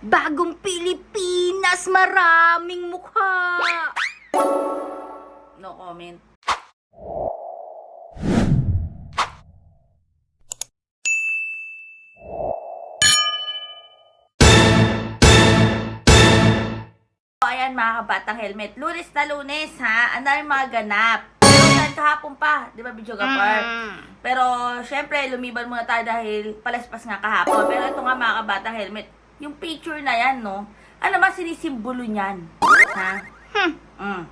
Bagong Pilipinas, maraming mukha. No comment. Ayan mga kabatang helmet. Lunes na lunes ha. Ano yung mga ganap? Yan kahapon pa. Di ba, Bidyo Gapar? Pero, syempre, lumiban muna tayo dahil palaspas nga kahapon. Pero ito nga mga kabatang helmet. Yung picture na yan, no? Ano ba sinisimbolo niyan? Ha? Hmm. Mm.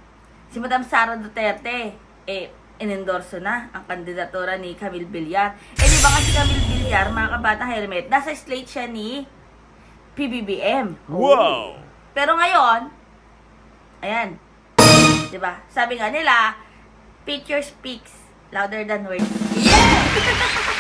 Si Madam Sara Duterte, eh, inendorso na ang kandidatura ni Camille Villar. Eh, di ba nga si Camille Villar, mga kabatang helmet, nasa slate siya ni PBBM. Wow! Pero ngayon, ayan, di ba? Sabi nga nila, picture speaks louder than words. Picture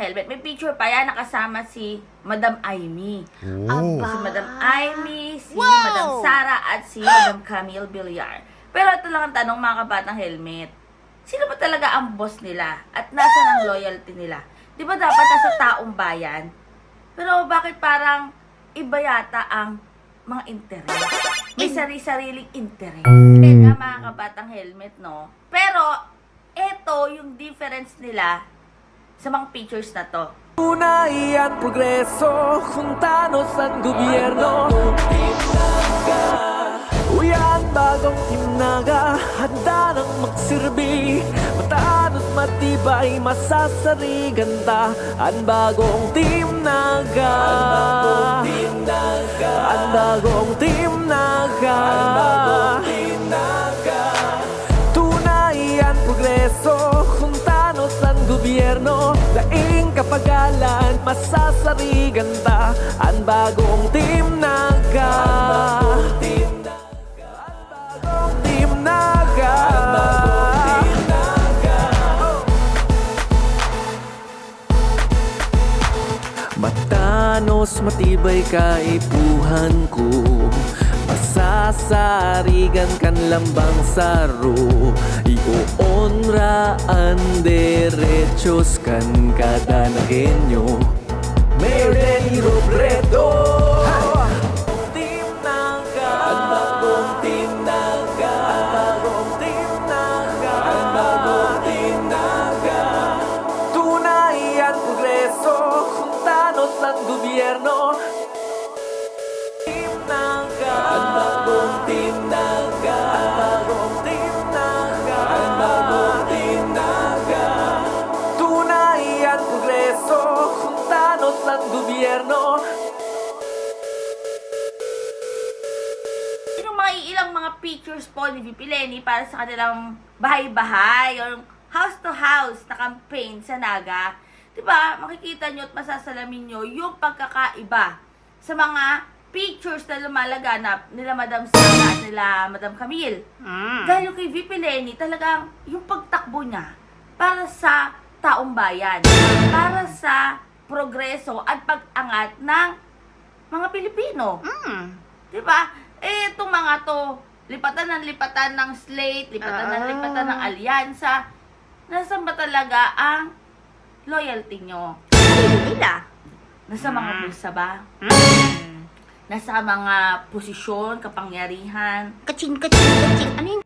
helmet, may picture pa yan, nakasama si Madam Aimee. Aba. Si Madam Aimee, si Wow! Madam Sara, at si Madam Camille Villar. Pero ito lang ang tanong mga kabatang helmet. Sino ba talaga ang boss nila? At nasa ang loyalty nila? Di ba dapat nasa taong bayan? Pero bakit parang iba yata ang mga interes? May sari-sariling interes. Kaya nga mga kabatang helmet, no? Pero, eto yung difference nila sa mga pictures na to. Tunay at progreso, juntanos ang gobyerno. Uy, ang bagong timnaga, handa nang magsilbi. Mataan at matibay, masasarigan ta. Ang bagong timnaga. Ang bagong timnaga. Daing kapagalan, masasarigan ta. Ang bagong team naga Ang Matanos, matibay kaipuhan ko Masasarigan kan lambang saro Ioonra ang derechos kan kada nagenyo. Mayor Denny Robredo. Tunay ang progreso Juntanos ang gobyerno ni VP Lenny para sa kanilang bahay-bahay or house to house na campaign sa Naga. 'Di ba? Makikita nyo at masasalamin nyo yung pagkakaiba sa mga pictures na lumalaganap nila Madam Sara at nila Madam Camille. Mm. Dahil yung kay VP Lenny, talagang yung pagtakbo niya para sa taong bayan, para sa progreso at pag-angat ng mga Pilipino. Mm. Di ba? Eh, itong mga to, lipatan ng lipatan ng slate, lipatan ng Ah. lipatan ng alyansa. Nasaan ba talaga ang loyalty nyo? Nila. Nasa mga Mm. bulsa ba? Mm. Nasa mga posisyon, kapangyarihan? Kaching, kaching, kaching. Ano yung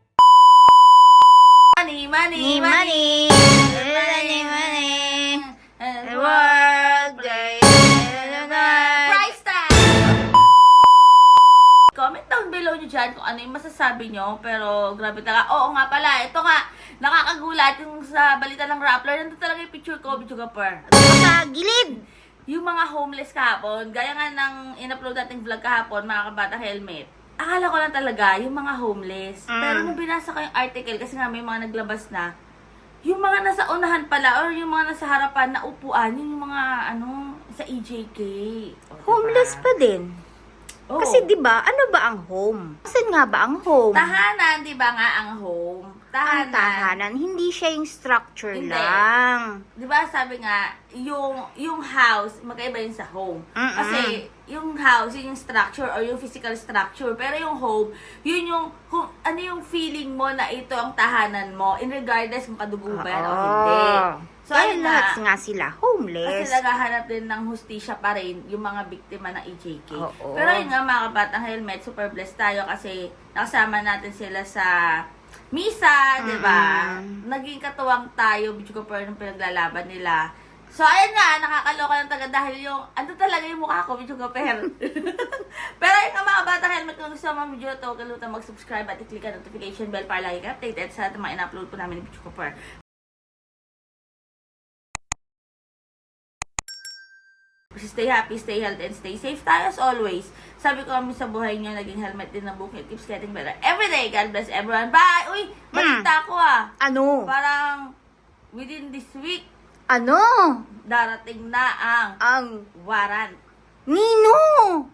below nyo dyan kung ano yung masasabi nyo. Pero grabe talaga. Oo nga pala, ito nga, nakakagulat yung sa balita ng Rappler. Nandito talaga yung picture ko, Bicho Gapper. Sa gilid. Yung mga homeless kahapon, gaya nga ng in-upload nating vlog kahapon, mga kabata helmet. Akala ko lang talaga, yung mga homeless. Mm. Pero nung binasa ko yung article, kasi nga may mga naglabas na, yung mga nasa unahan pala, or yung mga nasa harapan na upuan, yun yung mga, ano, sa EJK. O, diba? Homeless pa din. Oo. Kasi 'di ba, ano ba ang home? Saan nga ba ang home? Tahanan, di ba nga ang home? tahanan. Ang tahanan, hindi siya yung structure Hindi. lang. Di ba sabi nga, yung, yung house, magkaiba yun sa home. Mm-mm. Kasi, yung house, yun yung structure or yung physical structure. Pero yung home, yun yung, kung, ano yung feeling mo na ito ang tahanan mo, in regardless kung kadugo ba yan o hindi. So, Dahil ayun lahat nga sila homeless. Kasi naghahanap din ng hustisya pa rin yung mga biktima ng EJK. Oo. Pero yun nga mga kabatang helmet, super blessed tayo kasi nakasama natin sila sa misa, di ba? Naging katuwang tayo, bitch ko pa ng pinaglalaban nila. So, ayun nga, nakakaloka ng taga dahil yung, ano talaga yung mukha ko, bitch ko per. Pero ayun nga mga batang helmet, kung gusto mo video to, kalimutan mag-subscribe at i-click ang notification bell para lagi ka updated sa mga in-upload po namin ni bitch ko Stay happy, stay healthy, and stay safe tayo as always. Sabi ko kami sa buhay niyo, naging helmet din ng bukid. Keeps getting better every day. God bless everyone. Bye! Uy, balita ko ah. Ano? Parang within this week, Ano? darating na ang Ang warrant. Nino!